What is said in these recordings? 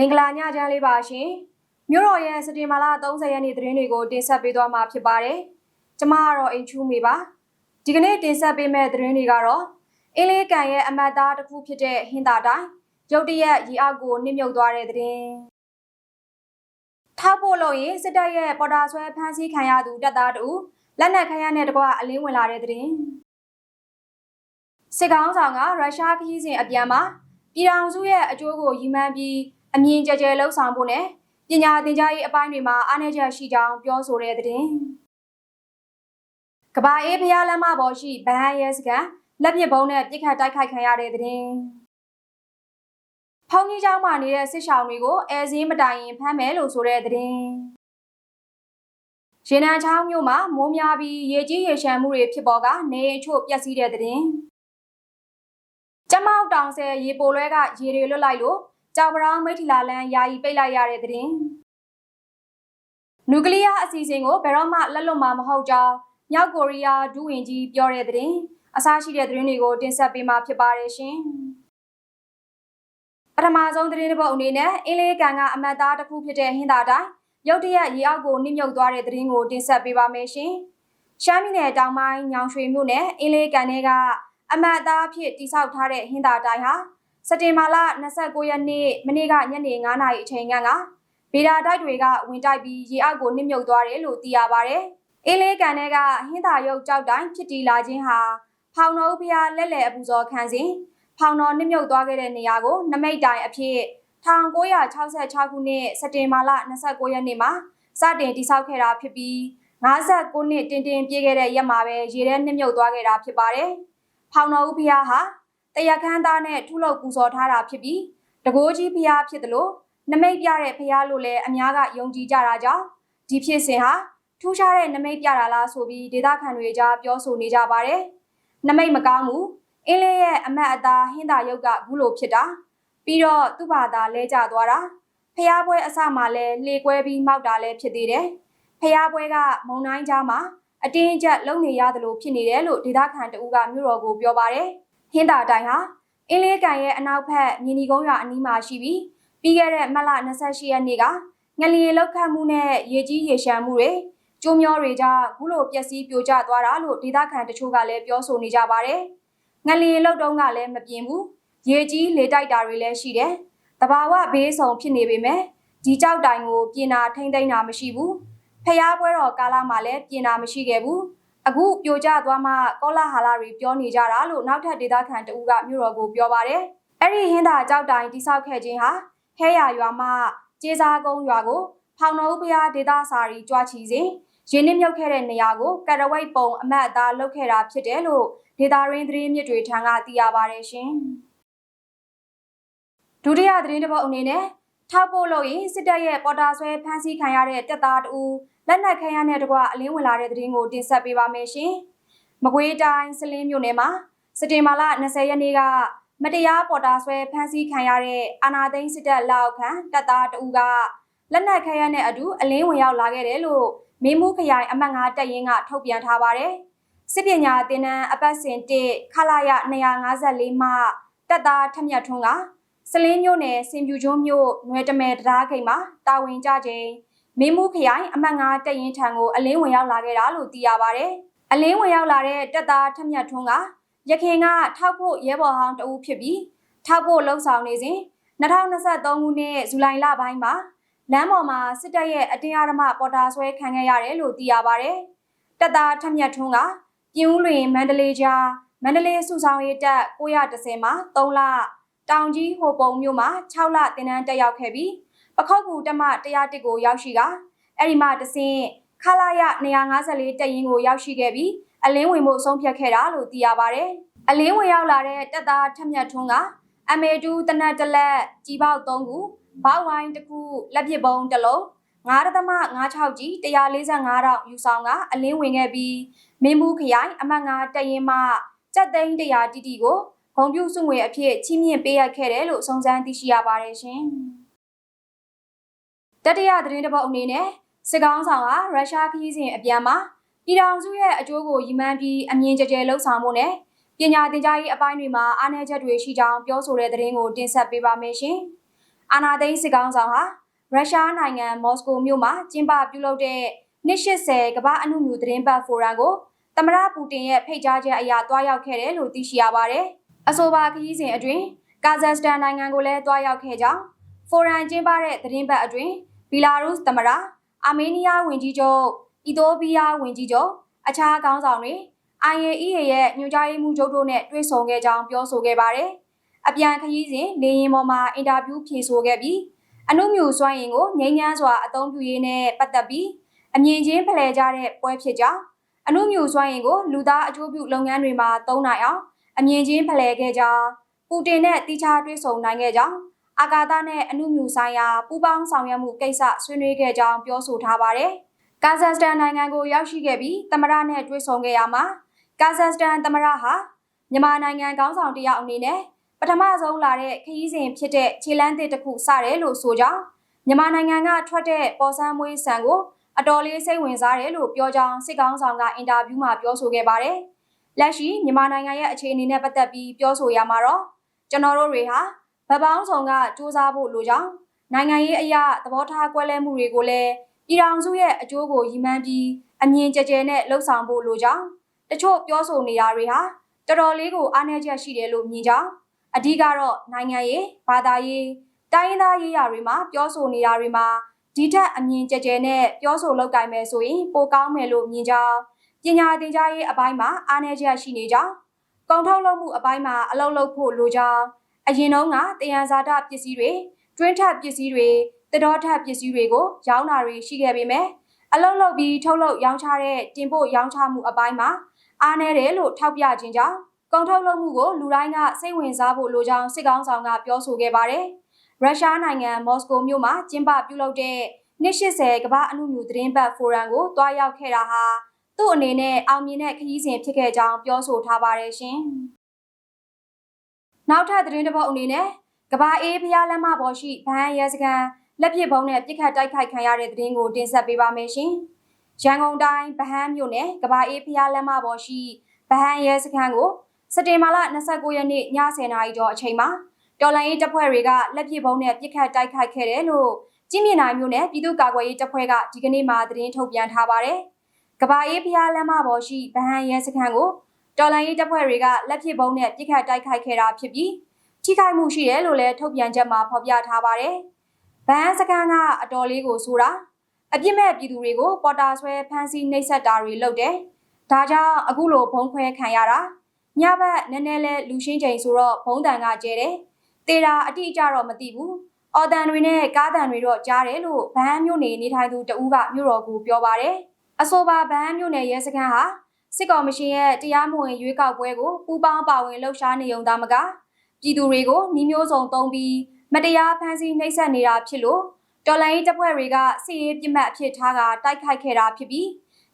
မင်္ဂလာညချမ်းလေးပါရှင်မြို့တော်ရဲ့စတင်မာလာ30ရက်နေ့သတင်းတွေကိုတင်ဆက်ပေးသွားမှာဖြစ်ပါတယ်ကျမကတော့အိမ်ချူးမေပါဒီကနေ့တင်ဆက်ပေးမယ့်သတင်းတွေကတော့အင်းလေးကန်ရဲ့အမတ်သားတစ်ခုဖြစ်တဲ့ဟင်တာတိုင်းရုတ်တရက်ရီအောက်ကိုနှိမ့်မြုပ်သွားတဲ့သတင်းထောက်ဖို့လို့ရင်စစ်တပ်ရဲ့ပေါ်တာဆွဲဖမ်းဆီးခံရသူတပ်သားတူလက်နက်ခရမ်းနဲ့တကွအလင်းဝင်လာတဲ့သတင်းစစ်ကောင်ဆောင်ကရုရှားခရီးစဉ်အပြန်မှာပြည်ထောင်စုရဲ့အကျိုးကိုရည်မှန်းပြီး အမြင်ကြဲကြဲလှုပ်ဆောင်ဖို့နဲ့ပညာသင်ကြားရေးအပိုင်းတွေမှာအားနည်းချက်ရှိကြောင်းပြောဆိုတဲ့သတင်း။ကဘာအေးဖျားလမ်းမပေါ်ရှိဗန်ရဲစကန်လက်ပစ်ဘုံနဲ့ပြစ်ခတ်တိုက်ခိုက်ခံရတဲ့သတင်း။ဖုန်ကြီးเจ้าမှနေတဲ့စစ်ဆောင်တွေကိုအဲစင်းမတိုင်ရင်ဖမ်းမယ်လို့ဆိုတဲ့သတင်း။ရေနံချောင်းမြို့မှာမိုးများပြီးရေကြီးရေရှမ်းမှုတွေဖြစ်ပေါ်ကနေအချို့ပျက်စီးတဲ့သတင်း။ကျမောက်တောင်ဆဲရေပိုလွဲကရေတွေလွတ်လိုက်လို့ ကြောင်ပရောင်းမိထီလာလန်ယာယီပိတ်လိုက်ရတဲ့သတင်းနျူကလ িয়ার အစီအစဉ်ကိုဘယ်တော့မှလက်လွတ်မှာမဟုတ်ကြောင်းမြောက်ကိုရီးယားဒုဝန်ကြီးပြောတဲ့သတင်းအစားရှိတဲ့သတင်းတွေကိုတင်ဆက်ပေးမှာဖြစ်ပါတယ်ရှင်ပထမဆုံးသတင်းတစ်ပုဒ်အနေနဲ့အင်းလေးကန်ကအမတ်သားတစ်ခုဖြစ်တဲ့ဟင်းသာတိုင်းရုတ်တရက်ရေအောက်ကိုနှိမ့်မြုပ်သွားတဲ့သတင်းကိုတင်ဆက်ပေးပါမယ်ရှင်ရှမ်းပြည်နယ်တောင်ပိုင်းညောင်ရွှေမြို့နယ်အင်းလေးကန်ထဲကအမတ်သားဖြစ်တိစောက်ထားတဲ့ဟင်းသာတိုင်းဟာ စက်တင်ဘာလ29ရက်နေ့မနေ့ကညနေ9:00နာရီအချိန်ကဗေဒါတိုက်တွေကဝင်တိုက်ပြီးရေအောက်ကိုနှိမ့်မြုပ်သွားတယ်လို့သိရပါဗျ။အေးလေးကန်တွေကဟင်းသာရုပ်ကြောက်တိုင်းဖြစ်တည်လာခြင်းဟာဖောင်တော်ဖျားလက်လက်အပူဇော်ခံစဉ်ဖောင်တော်နှိမ့်မြုပ်သွားခဲ့တဲ့နေရာကိုနမိတ်တိုင်အဖြစ်1966ခုနှစ်စက်တင်ဘာလ29ရက်နေ့မှာစတင်တိစောက်ခဲ့တာဖြစ်ပြီး59နှစ်တင်တင်ပြည့်ခဲ့တဲ့ရက်မှာပဲရေထဲနှိမ့်မြုပ်သွားခဲ့တာဖြစ်ပါတယ်။ဖောင်တော်ဦးဖျားဟာ တရားခမ်းသားနဲ့ထုလုပ်ပူဇော်ထားတာဖြစ်ပြီးတကိုးကြီးဖျားဖြစ်တယ်လို့နမိတ်ပြတဲ့ဖျားလို့လည်းအများကယုံကြည်ကြတာကြောင့်ဒီဖြစ်စဉ်ဟာထူးခြားတဲ့နမိတ်ပြတာလားဆိုပြီးဒေသခံတွေကြားပြောဆိုနေကြပါတယ်။နမိတ်မကောင်းဘူးအင်းလေးရဲ့အမတ်အသားဟင်းသာရုပ်ကဘူးလို့ဖြစ်တာပြီးတော့သူ့ဘာသာလဲကျသွားတာဖျားပွဲအစမှလည်းလှေကွဲပြီးမောက်တာလည်းဖြစ်သေးတယ်။ဖျားပွဲကမုံတိုင်းကြားမှာအတင်းအကျပ်လုံနေရတယ်လို့ဖြစ်နေတယ်လို့ဒေသခံတဦးကမြို့တော်ကိုပြောပါတယ်။ ဟင်းတာတိုင်ဟာအင်းလေးကန်ရဲ့အနောက်ဘက်မြင်းဒီကုန်းရွာအနီးမှာရှိပြီးပြီးခဲ့တဲ့မတ်လ28ရက်နေ့ကငလျင်လောက်ခတ်မှုနဲ့ရေကြီးရေရှမ်းမှုတွေကျိုးမျောတွေကြောင့်ခုလိုပျက်စီးပြိုကျသွားတာလို့ဒေသခံတချို့ကလည်းပြောဆိုနေကြပါတယ်။ငလျင်လောက်တုံးကလည်းမပြင်းဘူး။ရေကြီးလေတိုက်တာတွေလည်းရှိတယ်။တဘာဝဘေးဆောင်ဖြစ်နေပေမဲ့ဒီကြောက်တိုင်ကိုပြင်နာထိမ့်သိမ့်တာမရှိဘူး။ဖျားပွဲတော်ကာလမှာလည်းပြင်နာမရှိခဲ့ဘူး။ အခုပြိုကျသွားမှကောလာဟာလာတွေပြောနေကြတာလို့နောက်ထပ်ဒေသခံတဦးကမြို့တော်ကိုပြောပါတယ်။အဲ့ဒီဟင်းသာကြောက်တိုင်တိဆောက်ခဲ့ခြင်းဟာဟဲရရွာမှကျေးစားကုန်းရွာကိုဖောင်တော်ဦးဖျားဒေသစာရီကြွားချီစဉ်ရင်းနှမြုပ်ခဲ့တဲ့နေရာကိုကရဝိတ်ပုံအမတ်အသားလုပ်ခဲ့တာဖြစ်တယ်လို့ဒေတာရင်းသတင်းမြစ်တွေထံကသိရပါတယ်ရှင်။ဒုတိယသတင်းတစ်ပုဒ်အနေနဲ့ထောက်ပို့လို့ရင်စစ်တပ်ရဲ့ပေါ်တာဆွဲဖမ်းဆီးခံရတဲ့တပ်သားတူ လက်နက်ခဲယမ်းနဲ့တကွအလင်းဝင်လာတဲ့သတင်းကိုတင်ဆက်ပေးပါမယ်ရှင်။မကွေးတိုင်းစလင်းမြို့နယ်မှာစတင်မာလာ20ရက်နေ့ကမတရားပေါ်တာဆွဲဖမ်းဆီးခံရတဲ့အာနာသိန်းစစ်တပ်လက်အောက်ခံတပ်သားတဦးကလက်နက်ခဲယမ်းနဲ့အတူအလင်းဝင်ရောက်လာခဲ့တယ်လို့မင်းမှုခရိုင်အမှတ်9တပ်ရင်းကထုတ်ပြန်ထားပါတယ်။စစ်ပညာသင်တန်းအပတ်စဉ်1ခလာရ254မှတပ်သားထမြတ်ထွန်းကစလင်းမြို့နယ်စင်ပြူကျွန်းမြို့နွယ်တမဲတရားခိန်မှာတာဝန်ကျချိန် မင်းမှုခရိုင်အမှတ်9တပ်ရင်းထံကိုအလင်းဝင်ရောက်လာခဲ့တာလို့သိရပါဗျ။အလင်းဝင်ရောက်လာတဲ့တပ်သားထက်မြတ်ထွန်းကရခင်ကထောက်ဖို့ရဲဘော်ဟောင်းတဦးဖြစ်ပြီးထောက်ဖို့လှုပ်ဆောင်နေစဉ်2023ခုနှစ်ဇူလိုင်လပိုင်းမှာလမ်းပေါ်မှာစစ်တပ်ရဲ့အတင်းအဓမ္မပေါ်တာဆွဲခံခဲ့ရတယ်လို့သိရပါဗျ။တပ်သားထက်မြတ်ထွန်းကပြင်းဦးလွင်မန္တလေးကြားမန္တလေးစုဆောင်ရေးတပ်910မှာ3လတောင်ကြီးဟိုပုံမြို့မှာ6လတင်နန်းတက်ရောက်ခဲ့ပြီး ပခောက်ကူတမ101ကိုရောက်ရှိကအဲ့ဒီမှတဆင့်ခလာရ254တက်ရင်ကိုရောက်ရှိခဲ့ပြီးအလင်းဝင်မှုအဆုံးဖြတ်ခဲ့တာလို့သိရပါတယ်။အလင်းဝင်ရောက်လာတဲ့တက်သားထက်မြတ်ထွန်းက MA2 တနတ်တလက်ကြီးပေါက်3ခုဘောက်ဝိုင်းတစ်ခုလက်ပစ်ပုံးတစ်လုံး9.56ကြီး145တောင်ယူဆောင်ကအလင်းဝင်ခဲ့ပြီးမင်းမှုခရိုင်အမှတ်9တရင်မှစက်သိန်း100တီတီကိုဂုံပြူစုငွေအဖြစ်ချီးမြှင့်ပေးရခဲ့တယ်လို့စုံစမ်းသိရှိရပါတယ်ရှင်။ တတိယသတင်းတစ်ပုဒ်အနေနဲ့စစ်ကောင်းဆောင်ကရုရှားခရီးစဉ်အပြန်မှာပြည်ထောင်စုရဲ့အကျိုးကိုရည်မှန်းပြီးအမြင်ကြကြလှုပ်ဆောင်မှုနဲ့ပညာသင်ကြားရေးအပိုင်းတွေမှာအားနည်းချက်တွေရှိကြောင်းပြောဆိုတဲ့သတင်းကိုတင်ဆက်ပေးပါမယ်ရှင်။အာနာသိန်းစစ်ကောင်ဆောင်ဟာရုရှားနိုင်ငံမော်စကိုမြို့မှာကျင်းပပြုလုပ်တဲ့နှစ်80ကမ္ဘာအနုမြူသတင်းပတ်ဖိုရမ်ကိုသမ္မတပူတင်ရဲ့ဖိတ်ကြားချက်အရတွားရောက်ခဲ့တယ်လို့သိရှိရပါတယ်။အဆိုပါခရီးစဉ်အတွင်းကာဇက်စတန်နိုင်ငံကိုလည်းတွားရောက်ခဲ့ကြောင်းဖိုရမ်ကျင်းပတဲ့သတင်းပတ်အတွင်း ဘီလာရုစ်သမ္မတအာမေးနီးယားဝန်ကြီးချုပ်အီသီယိုးပီးယားဝန်ကြီးချုပ်အခြားခေါင်းဆောင်တွေ IAEA ရဲ့ညွှန်ကြားရေးမှူးချုပ်တို့နဲ့တွေ့ဆုံခဲ့ကြောင်းပြောဆိုခဲ့ပါတယ်။အပြန်ခရီးစဉ်လေရင်ပေါ်မှာအင်တာဗျူးဖြေဆိုခဲ့ပြီးအနုမြူစွမ်းရည်ကိုငြိမ်းချမ်းစွာအသုံးပြုရေးနဲ့ပတ်သက်ပြီးအမြင်ချင်းဖလှယ်ကြတဲ့ပွဲဖြစ်ကြောင်းအနုမြူစွမ်းရည်ကိုလူသားအကျိုးပြုလုပ်ငန်းတွေမှာသုံးနိုင်အောင်အမြင်ချင်းဖလှယ်ခဲ့ကြောင်းပူတင်နဲ့တိကျတွေ့ဆုံနိုင်ခဲ့ကြောင်း အာကာသနဲ့အနုမြူဆိုင်ရာပူးပေါင်းဆောင်ရွက်မှုကိစ္စဆွေးနွေးခဲ့ကြောင်းပြောဆိုထားပါတယ်။ကာဇက်စတန်နိုင်ငံကိုရောက်ရှိခဲ့ပြီးသမ္မတနဲ့တွေ့ဆုံခဲ့ရမှာကာဇက်စတန်သမ္မတဟာမြန်မာနိုင်ငံခေါင်းဆောင်တယောက်အနေနဲ့ပထမဆုံးလာတဲ့ခရီးစဉ်ဖြစ်တဲ့ခြေလန်းတစ်တစ်ခုစတယ်လို့ဆိုကြောင်းမြန်မာနိုင်ငံကထွက်တဲ့ပေါ်ဆန်းမွေးဆန်ကိုအတော်လေးစိတ်ဝင်စားတယ်လို့ပြောကြောင်းစစ်ကောင်းဆောင်ကအင်တာဗျူးမှာပြောဆိုခဲ့ပါတယ်။လက်ရှိမြန်မာနိုင်ငံရဲ့အခြေအနေနဲ့ပတ်သက်ပြီးပြောဆိုရမှာတော့ကျွန်တော်တို့တွေဟာ ဗပောင်းဆောင်ကစူးစမ်းဖို့လိုကြောင်းနိုင်ငံရေးအရာသဘောထားကွဲလဲမှုတွေကိုလည်းပြည်ထောင်စုရဲ့အကျိုးကိုရည်မှန်းပြီးအမြင်ကြကြဲနဲ့လှုပ်ဆောင်ဖို့လိုကြောင်းတချို့ပြောဆိုနေတာတွေဟာတော်တော်လေးကိုအားနည်းချက်ရှိတယ်လို့မြင်ကြောင်းအဓိကတော့နိုင်ငံရေးဘာသာရေးတိုင်းရင်းသားရေးရာတွေမှာပြောဆိုနေတာတွေမှာဒီထက်အမြင်ကြကြဲနဲ့ပြောဆိုလောက်ကင်မယ်ဆိုရင်ပိုကောင်းမယ်လို့မြင်ကြောင်းပညာသင်ကြားရေးအပိုင်းမှာအားနည်းချက်ရှိနေကြောင်းကုန်ထုတ်လုပ်မှုအပိုင်းမှာအလုပ်လုပ်ဖို့လိုကြောင်း အရင်တုန်းကတယံဇာတပစ္စည်းတွေတွင်းထပ်ပစ္စည်းတွေတတော်ထပ်ပစ္စည်းတွေကိုရောင်းတာတွေရှိခဲ့ပေမဲ့အလုပ်လုပ်ပြီးထုတ်လုပ်ရောင်းချတဲ့တင်ပို့ရောင်းချမှုအပိုင်းမှာအားနည်းတယ်လို့ထောက်ပြခြင်းကြောင့်ကုန်ထုတ်လုပ်မှုကိုလူတိုင်းကစိတ်ဝင်စားဖို့လိုကြောင်းစစ်ကောင်းဆောင်ကပြောဆိုခဲ့ပါတယ်။ရုရှားနိုင်ငံမော်စကိုမြို့မှာကျင်းပပြုလုပ်တဲ့နှစ်80ကမ္ဘာအမှုမြူသတင်းပတ်ဖိုရမ်ကိုတွားရောက်ခဲ့တာဟာသူ့အနေနဲ့အောင်မြင်တဲ့ခရီးစဉ်ဖြစ်ခဲ့ကြောင်းပြောဆိုထားပါတယ်ရှင်။ နောက်ထပ်သတင်းတစ်ပုဒ်အနေနဲ့ကဘာအေးဖျားလမ်းမပေါ်ရှိဗဟန်းရဲစခန်းလက်ပစ်ဘုံနဲ့ပြစ်ခတ်တိုက်ခိုက်ခံရတဲ့သတင်းကိုတင်ဆက်ပေးပါမယ်ရှင်။ရန်ကုန်တိုင်းဗဟန်းမြို့နယ်ကဘာအေးဖျားလမ်းမပေါ်ရှိဗဟန်းရဲစခန်းကိုစက်တင်ဘာလ29ရက်နေ့ည10:00နာရီကျော်အချိန်မှာတော်လိုင်းရေးတပ်ဖွဲ့တွေကလက်ပစ်ဘုံနဲ့ပြစ်ခတ်တိုက်ခိုက်ခဲ့တယ်လို့ကြည်မြင့်နိုင်မြို့နယ်ပြည်သူ့ကာကွယ်ရေးတပ်ဖွဲ့ကဒီကနေ့မှသတင်းထုတ်ပြန်ထားပါတယ်။ကဘာအေးဖျားလမ်းမပေါ်ရှိဗဟန်းရဲစခန်းကို တော်လိုင်းရေးတပ်ဖွဲ့တွေကလက်ပစ်ဘုံနဲ့ပြစ်ခတ်တိုက်ခိုက်ခဲ့တာဖြစ်ပြီးထိခိုက်မှုရှိတယ်လို့လည်းထုတ်ပြန်ချက်မှာဖော်ပြထားပါတယ်။ဗဟန်းစခန်းကအတော်လေးကိုဆိုတာအပြစ်မဲ့ပြည်သူတွေကိုပေါ်တာဆွဲဖမ်းဆီးနှိပ်စက်တာတွေလုပ်တယ်။ဒါကြောင့်အခုလိုဘုံခွဲခံရတာညဘက်နည်းနည်းလဲလူရှင်းချိန်ဆိုတော့ဘုံတန်ကကျဲတယ်။တေတာအတိအကျတော့မသိဘူး။အော်တန်တွေနဲ့ကားတန်တွေတော့ကြားတယ်လို့ဗဟန်းမြို့နေနေထိုင်သူတဦးကမြို့တော်ကိုပြောပါတယ်။အဆိုပါဗဟန်းမြို့နယ်ရဲစခန်းဟာ စစ်ကောင်မရှင်ရဲ့တရားမဝင်ရွေးကောက်ပွဲကိုပူးပေါင်းပါဝင်လှုပ်ရှားနေုံသားမကပြည်သူတွေကိုနှီးမျိုးစုံသုံးပြီးမတရားဖမ်းဆီးနှိပ်စက်နေတာဖြစ်လို့တော်လိုင်းတပ်ဖွဲ့တွေကစစ်ရေးပြစ်မှတ်အဖြစ်ထားကတိုက်ခိုက်ခဲ့တာဖြစ်ပြီး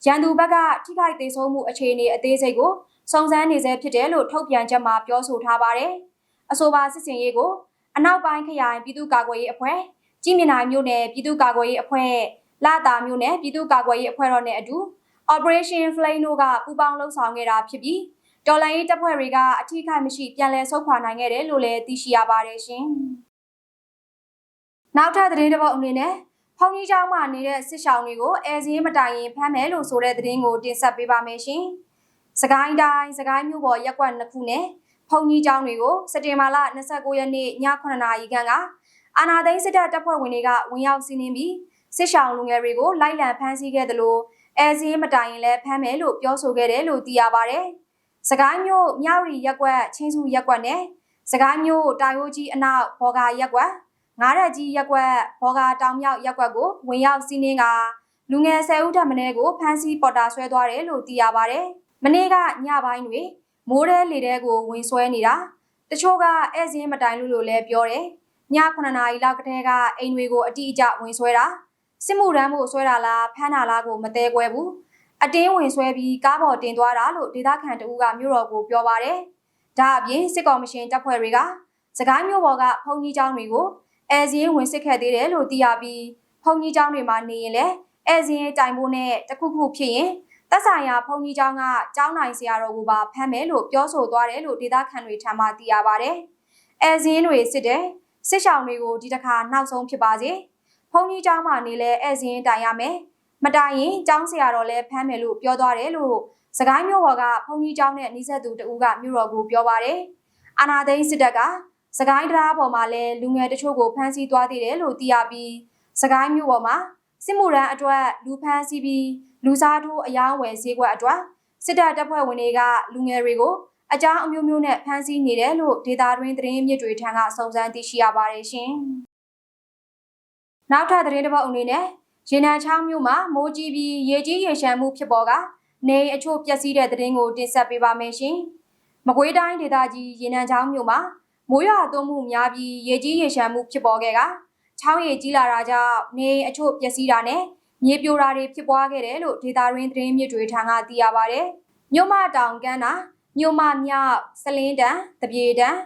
ရန်သူဘက်ကထိခိုက်သေးဆုံးမှုအခြေအနေအသေးစိတ်ကိုစုံစမ်းနေဆဲဖြစ်တယ်လို့ထုတ်ပြန်ချက်မှာပြောဆိုထားပါတယ်။အဆိုပါစစ်စင်ရေးကိုအနောက်ပိုင်းခရိုင်ပြည်သူ့ကာကွယ်ရေးအဖွဲ့ကြီးမြင့်နိုင်မြို့နယ်ပြည်သူ့ကာကွယ်ရေးအဖွဲ့လာတာမြို့နယ်ပြည်သူ့ကာကွယ်ရေးအဖွဲ့တော်နဲ့အတူ Operation Flame တို့ကပူးပေါင်းလှုပ်ဆောင်ခဲ့တာဖြစ်ပြီးတော်လိုင်းရေးတပ်ဖွဲ့တွေကအထိခိုက်မရှိပြန်လည်ဆုတ်ခွာနိုင်ခဲ့တယ်လို့လည်းသိရှိရပါတယ်ရှင်။နောက်ထပ်သတင်းတစ်ပုဒ်အနေနဲ့ဖုန်ကြီးเจ้าမှနေတဲ့စစ်ဆောင်တွေကိုအဲစင်းမတိုင်ရင်ဖမ်းမယ်လို့ဆိုတဲ့သတင်းကိုတင်ဆက်ပေးပါမယ်ရှင်။စကိုင်းတိုင်းစကိုင်းမြို့ပေါ်ရက်ကွက်နှစ်ခုနဲ့ဖုန်ကြီးเจ้าတွေကိုစက်တင်ဘာလ29ရက်နေ့ည9:00နာရီခန့်ကအာနာသိန်းစစ်တပ်တပ်ဖွဲ့ဝင်တွေကဝင်ရောက်စီးနင်းပြီးစစ်ဆောင်လူငယ်တွေကိုလိုက်လံဖမ်းဆီးခဲ့တယ်လို့ အဲစင်းမတိုင်ရင်လည်းဖမ်းမယ်လို့ပြောဆိုခဲ့တယ်လို့သိရပါဗျ။စကိုင်းမြို့မြရီရက်ကွက်ချင်းစုရက်ကွက်နဲ့စကိုင်းမြို့တာယိုကြီးအနောက်ဘော်ဂါရက်ကွက်ငားရက်ကြီးရက်ကွက်ဘော်ဂါတောင်မြောက်ရက်ကွက်ကိုဝင်ရောက်စီးနင်းကလူငယ်၁၀ဦးထပ်မင်းကိုဖမ်းဆီးပေါ်တာဆွဲသွားတယ်လို့သိရပါဗျ။မနေ့ကညပိုင်းတွင်မိုးရဲလေတဲကိုဝင်ဆွဲနေတာတချို့ကဧည့်စင်းမတိုင်လို့လို့လည်းပြောတယ်။ည9နာရီလောက်ကတည်းကအိမ်တွေကိုအတိအကျဝင်ဆွဲတာ စစ်မှုရမ်းဖို့ဆွဲတာလားဖမ်းတာလားကိုမသေးကွဲဘူး။အတင်းဝင်ဆွဲပြီးကားပေါ်တင်သွားတာလို့ဒေသခံတဦးကမြို့တော်ကိုပြောပါတယ်။ဒါအပြင်စစ်ကောင်မရှင်တပ်ဖွဲ့တွေကစကိုင်းမြို့ပေါ်ကဖုန်ကြီးကျောင်းတွေကိုအဲဇင်းဝင်စစ်ခဲ့သေးတယ်လို့သိရပြီးဖုန်ကြီးကျောင်းတွေမှာနေရင်လည်းအဲဇင်းရဲ့တိုင်ဖို့နဲ့တခုခုဖြစ်ရင်သက်ဆိုင်ရာဖုန်ကြီးကျောင်းကကျောင်းနိုင်ဆရာတော်ကိုပါဖမ်းမယ်လို့ပြောဆိုသွားတယ်လို့ဒေသခံတွေထံမှသိရပါတယ်။အဲဇင်းတွေစစ်တဲ့စစ်ရှောင်တွေကိုဒီတစ်ခါနောက်ဆုံးဖြစ်ပါစေ။ ဖုန်ကြီးเจ้าမှနေလဲဧည့်စင်းတိုင်ရမယ်။မတိုင်ရင်เจ้าဆရာတော်လဲဖမ်းမယ်လို့ပြောသွားတယ်လို့စကိုင်းမြို့ဘော်ကဖုန်ကြီးเจ้าနဲ့နှိစက်သူတဦးကမြို့တော်ကိုပြောပါတယ်။အာနာသိန်းစစ်တပ်ကစကိုင်းတရားပေါ်မှာလဲလူငယ်တချို့ကိုဖမ်းဆီးသွားသေးတယ်လို့သိရပြီးစကိုင်းမြို့ပေါ်မှာစစ်မှုရန်အတွက်လူဖမ်းဆီးပြီးလူစားထိုးအယောင်းဝယ်ဈေးကွက်အတွက်စစ်တပ်တပ်ဖွဲ့ဝင်တွေကလူငယ်တွေကိုအကြောင်းအမျိုးမျိုးနဲ့ဖမ်းဆီးနေတယ်လို့ဒေတာတွင်သတင်းမြစ်တွေထံကစုံစမ်းသိရှိရပါတယ်ရှင်။ နောက်ထပ်သတင်းတစ်ပုဒ်အနေနဲ့ရေနံချောင်းမြို့မှာမိုးကြီးပြီးရေကြီးရေရှမ်းမှုဖြစ်ပေါ်ကနေအချို့ပျက်စီးတဲ့သတင်းကိုတင်ဆက်ပေးပါမယ်ရှင်။မကွေးတိုင်းဒေသကြီးရေနံချောင်းမြို့မှာမိုးရွာသွန်းမှုများပြီးရေကြီးရေရှမ်းမှုဖြစ်ပေါ်ခဲ့ကချောင်းရည်ကြီးလာတာကြောင့်နေအချို့ပျက်စီးတာနဲ့မြေပြိုတာတွေဖြစ်ပွားခဲ့တယ်လို့ဒေတာရင်းသတင်းမြစ်တွေထံကသိရပါဗျ။မြို့မတောင်ကမ်းတာမြို့မမြောက်စလင်းတန်တပြေတန်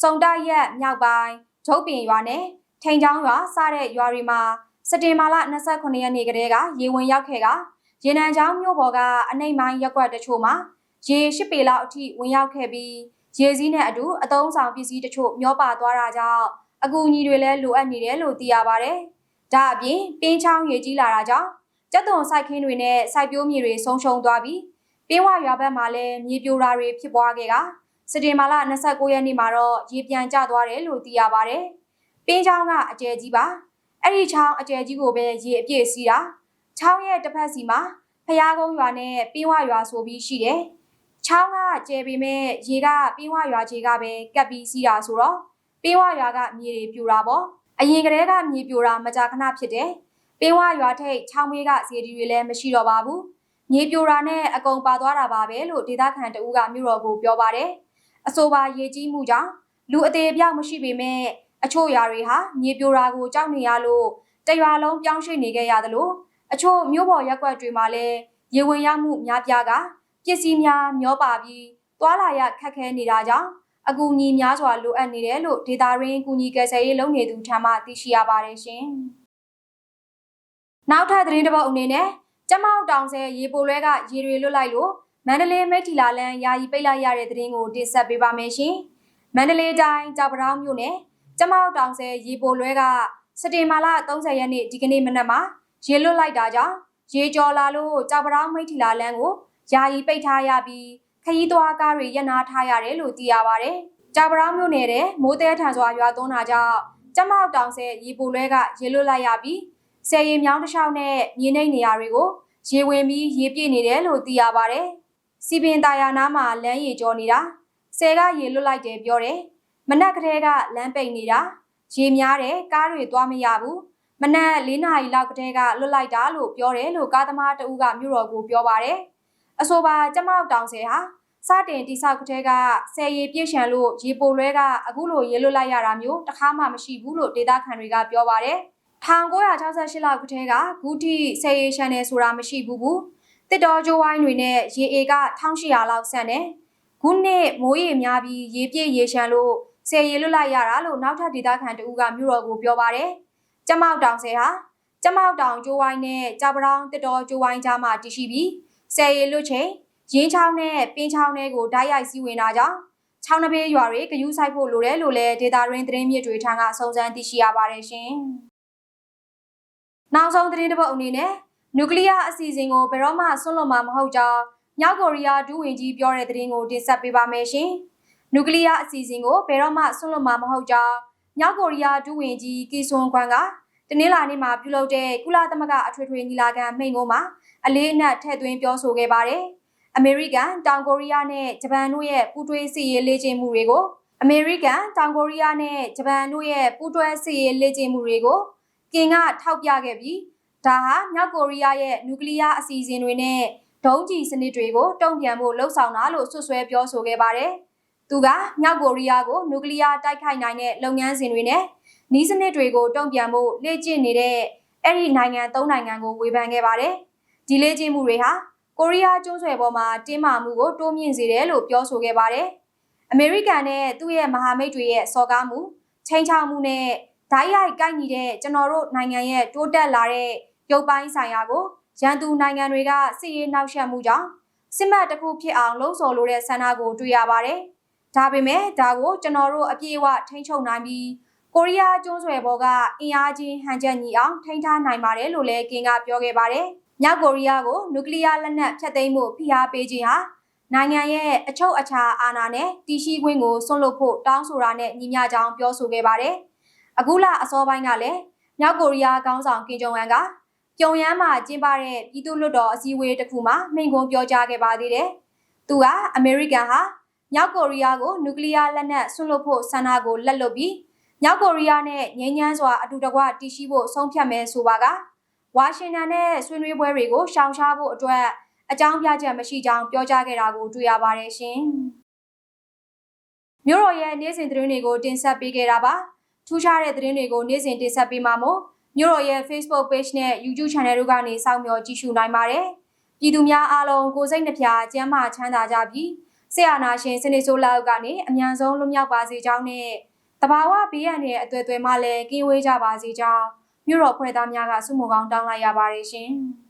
စုံတရက်မြောက်ပိုင်းဂျုတ်ပင်ရွာနဲ့ ထိန်ချောင်းရွာစတဲ့ရွာတွေမှာစက်တင်ဘာလ29ရက်နေ့ကတည်းကရေဝင်ရောက်ခဲ့ကရေနံချောင်းမြို့ပေါ်ကအနှိမ့်ပိုင်းရက်ွက်တချို့မှာရေရှိပေလောက်အထိဝင်ရောက်ခဲ့ပြီးရေစည်းနဲ့အတူအတုံးဆောင်ပစ္စည်းတချို့မျောပါသွားတာကြောင့်အကူအညီတွေလည်းလိုအပ်နေတယ်လို့သိရပါဗျ။ဒါအပြင်ပင်းချောင်းရေကြီးလာတာကြောင့်ကျက်သွန်စိုက်ခင်းတွေနဲ့စိုက်ပျိုးမြေတွေဆုံးရှုံးသွားပြီးပင်းဝရွာဘက်မှာလည်းမြေပြိုတာတွေဖြစ်ပွားခဲ့ကစက်တင်ဘာလ29ရက်နေ့မှာတော့ရေပြန်ကျသွားတယ်လို့သိရပါဗျ။ ပင်းချောင်းကအကျယ်ကြီးပါ။အဲ့ဒီချောင်းအကျယ်ကြီးကိုပဲရေအပြည့်စီးတာ။ချောင်းရဲ့တစ်ဖက်စီမှာဖျားကုန်းရွာနဲ့ပင်းဝရွာဆိုပြီးရှိတယ်။ချောင်းကကျယ်ပေမဲ့ရေကပင်းဝရွာခြေကပဲကပ်ပြီးစီးတာဆိုတော့ပင်းဝရွာကမြေတွေပြိုတာပေါ့။အရင်ကတည်းကမြေပြိုတာမကြာခဏဖြစ်တယ်။ပင်းဝရွာထိတ်ချောင်းမေးကဇေဒီတွေလည်းမရှိတော့ပါဘူး။မြေပြိုတာနဲ့အကုန်ပါသွားတာပါပဲလို့ဒေသခံတဦးကမြို့တော်ကိုပြောပါတယ်။အဆိုပါရေကြီးမှုကြောင့်လူအသေးအပြောက်မရှိပေမဲ့ အချို့ຢာတွေဟာမြေပြိုတာကိုကြောက်နေရလို့တရွာလုံးပြောင်းရွှေ့နေခဲ့ရသလိုအချို့မြို့ပေါ်ရက်ွက်တွေမှာလည်းရေဝင်ရောက်မှုများပြားကပစ္စည်းများမျောပါပြီးသွာလာရခက်ခဲနေတာကြောင့်အကူအညီများစွာလိုအပ်နေတယ်လို့ဒေတာရင်းကူညီကယ်ဆယ်ရေးလုပ်နေသူထံမှသိရှိရပါတယ်ရှင်။နောက်ထပ်သတင်းတစ်ပုဒ်အနေနဲ့ကျမောက်တောင်ဆဲရေပိုလွဲကရေတွေလွတ်လိုက်လို့မန္တလေးမိထီလာလန်ယာယီပိတ်လိုက်ရတဲ့သတင်းကိုတင်ဆက်ပေးပါမယ်ရှင်။မန္တလေးတိုင်းကြောက်ပတောင်းမြို့နယ် ကျမောက်တောင်ဆဲရေပိုလွဲကစက်တင်ဘာလ30ရက်နေ့ဒီကနေ့မနက်မှာရေလွတ်လိုက်တာကြောင့်ရေကျော်လာလို့ကြောက်ပတောင်းမိထီလာလန်ကိုယာယီပိတ်ထားရပြီးခရီးသွားကားတွေရပ်နားထားရတယ်လို့သိရပါဗျ။ကြာပရောင်းမြို့နယ်တဲ့မိုးတဲထန်စွာရွာသွန်းတာကြောင့်ကျမောက်တောင်ဆဲရေပူလွဲကရေလွတ်လိုက်ရပြီးဆယ်ရီမြောင်းတစ်လျှောက်နဲ့မြေနှိပ်နေရာတွေကိုရေဝင်ပြီးရေပြည့်နေတယ်လို့သိရပါဗျ။စီပင်တာယာနားမှာလမ်းရေကျော်နေတာဆယ်ကရေလွတ်လိုက်တယ်ပြောတယ်။ မနက်ကလေးကလမ်းပိတ်နေတာရေများတယ်ကားတွေသွားမရဘူး။မနက်၄နာရီလောက်ကတည်းကလွတ်လိုက်တာလို့ပြောတယ်လို့ကားသမားတဦးကမြို့တော်ကိုပြောပါတယ်။အဆိုပါကျမောက်တောင်ဆဲဟာစတင်တိဆောက်ကတဲ့ကဆယ်ရီပြည့်ရှံလို့ရေပိုလွဲကအခုလိုရေလွတ်လိုက်ရတာမျိုးတခါမှမရှိဘူးလို့ဒေတာခန်တွေကပြောပါတယ်1968လောက်ကတည်းကဂူတီဆယ်ရီရှံနေဆိုတာမရှိဘူးဘူးတစ်တော်ကျိုးဝိုင်းတွေနဲ့ရေအေက1800လောက်ဆန့်တယ်ခုနှစ်မိုးရေများပြီးရေပြည့်ရေရှံလို့ ဆယ်ရီလွတ်လိုက်ရတာလို့နောက်ထပ်ဒေတာခန်တဦးကမြို့တော်ကိုပြောပါတယ်ကျမောက်တောင်ဆယ်ဟာကျမောက်တောင်ကျိုးဝိုင်းနဲ့ကြောက်ပရောင်းတစ်တော်ကျိုးဝိုင်းကြားမှာတည်ရှိပြီးဆယ်ရီလွတ်ချိန်ရင်းချောင်းနဲ့ပင်းချောင်းတွေကိုဓာတ်ရိုက်စီးဝင်တာကြောင့်ချောင်းနှပေးရွာတွေကယူဆိုင်ဖို့လိုတယ်လို့လည်းဒေတာရင်းသတင်းမြစ်တွေထံကစုံစမ်းသိရှိရပါတယ်ရှင်။နောက်ဆုံးသတင်းတစ်ပုဒ်အနေနဲ့နျူကလ িয়ার အစီအစဉ်ကိုဘယ်တော့မှဆွန့်လွတ်မှာမဟုတ်ကြောင်းမြောက်ကိုရီးယားဒုဝန်ကြီးပြောတဲ့သတင်းကိုတင်ဆက်ပေးပါမယ်ရှင်။ နျူကလ িয়ার အစီအစဉ်ကိုဘယ်တော့မှဆွန့်လွတ်မှာမဟုတ်ကြောင်းမြောက်ကိုရီးယားဒုဝန်ကြီးကီဆွန်ကွမ်ကတနင်္လာနေ့မှာပြုလုပ်တဲ့ကုလသမဂ္ဂအထွေထွေညီလာခံမိန့်ခွန်းမှာအလေးအနက်ထည့်သွင်းပြောဆိုခဲ့ပါတယ်။အမေရိကန်တောင်ကိုရီးယားနဲ့ဂျပန်တို့ရဲ့ပူးတွဲစစ်ရေးလေ့ကျင့်မှုတွေကိုအမေရိကန်တောင်ကိုရီးယားနဲ့ဂျပန်တို့ရဲ့ပူးတွဲစစ်ရေးလေ့ကျင့်မှုတွေကိုကင်ကထောက်ပြခဲ့ပြီးဒါဟာမြောက်ကိုရီးယားရဲ့နျူကလ িয়ার အစီအစဉ်တွေနဲ့ဒုံးကျည်စနစ်တွေကိုတုံ့ပြန်ဖို့လှုံ့ဆော်တာလို့ဆွဆွဲပြောဆိုခဲ့ပါတယ်။ သူကမြောက်ကိုရီးယားကိုနျူကလ িয়ার တိုက်ခိုက်နိုင်တဲ့လုပ်ငန်းစဉ်တွေနဲ့နီးစနစ်တွေကိုတုံ့ပြန်ဖို့လေ့ကျင့်နေတဲ့အဲ့ဒီနိုင်ငံ၃နိုင်ငံကိုဝေဖန်ခဲ့ပါတယ်။ဒီလေ့ကျင့်မှုတွေဟာကိုရီးယားကျွန်းဆွယ်ပေါ်မှာတင်းမာမှုကိုတိုးမြင့်စေတယ်လို့ပြောဆိုခဲ့ပါတယ်။အမေရိကန်နဲ့သူ့ရဲ့မဟာမိတ်တွေရဲ့စော်ကားမှုချိန်ချောက်မှုနဲ့ဓာတ်ရိုက်ကိုက်ညီတဲ့ကျွန်တော်တို့နိုင်ငံရဲ့တိုးတက်လာတဲ့ရုပ်ပိုင်းဆိုင်ရာကိုရန်သူနိုင်ငံတွေကစစ်ရေးနှောက်ယှက်မှုကြောင့်စစ်မှတ်တစ်ခုဖြစ်အောင်လှုံ့ဆော်လိုတဲ့ဆန္ဒကိုတွေ့ရပါတယ်။ ဒါပေမဲ့ဒါကိုကျွန်တော်တို့အပြည့်အဝထိန်းချုပ်နိုင်ပြီးကိုရီးယားကျွန်းဆွယ်ဘောကအင်အားကြီးဟန်ချက်ညီအောင်ထိန်းထားနိုင်ပါတယ်လို့လည်းကင်ကပြောခဲ့ပါတယ်။မြောက်ကိုရီးယားကိုနျူကလ িয়ার လက်နက်ဖျက်သိမ်းမှုဖိအားပေးခြင်းဟာနိုင်ငံရဲ့အချုပ်အခြာအာဏာနဲ့တည်ရှိခွင့်ကိုဆွန့်လွတ်ဖို့တောင်းဆိုတာနဲ့ညီမျှကြောင်းပြောဆိုခဲ့ပါတယ်။အခုလအစောပိုင်းကလည်းမြောက်ကိုရီးယားခေါင်းဆောင်ကင်ဂျုံအန်ကပြုံယမ်းမှာကျင်းပတဲ့ပြည်သူ့လွှတ်တော်အစည်းအဝေးတစ်ခုမှာမိန့်ခွန်းပြောကြားခဲ့ပါသေးတယ်။သူကအမေရိကန်ဟာ မြောက်ကိုရီးယားကိုနျူကလ িয়ার လက်နက်ဆွန့်လွတ်ဖို့ဆန္ဒကိုလက်လွတ်ပြီးမြောက်ကိုရီးယားနဲ့ငြိမ်းချမ်းစွာအတူတကွတည်ရှိဖို့ဆုံးဖြတ်မယ်ဆိုပါကဝါရှင်တန်နဲ့ဆွေးနွေးပွဲတွေကိုရှောင်ရှားဖို့အတွက်အကြောင်းပြချက်မရှိကြောင်းပြောကြားခဲ့တာကိုတွေ့ရပါတယ်ရှင်။မြို့တော်ရဲ့နေ့စဉ်သတင်းတွေကိုတင်ဆက်ပေးခဲ့တာပါ။ထူးခြားတဲ့သတင်းတွေကိုနေ့စဉ်တင်ဆက်ပေးမှာမို့မြို့တော်ရဲ့ Facebook Page နဲ့ YouTube Channel တို့ကနေစောင့်မျှော်ကြည့်ရှုနိုင်ပါတယ်။ပြည်သူများအားလုံးကိုစိတ်နှပြကျန်းမာချမ်းသာကြပြီး ဆရာနာရှင်စနေဆိုးလောက်ကနေအမြန်ဆုံးလွတ်မြောက်ပါစေကြောင်းနဲ့တဘာဝဘေးရန်ရဲ့အသွယ်သွယ်မှလည်းကင်းဝေးကြပါစေကြောင်းမြို့တော်ဖွဲ့သားများကဆုမွန်ကောင်းတောင်းလိုက်ရပါတယ်ရှင်။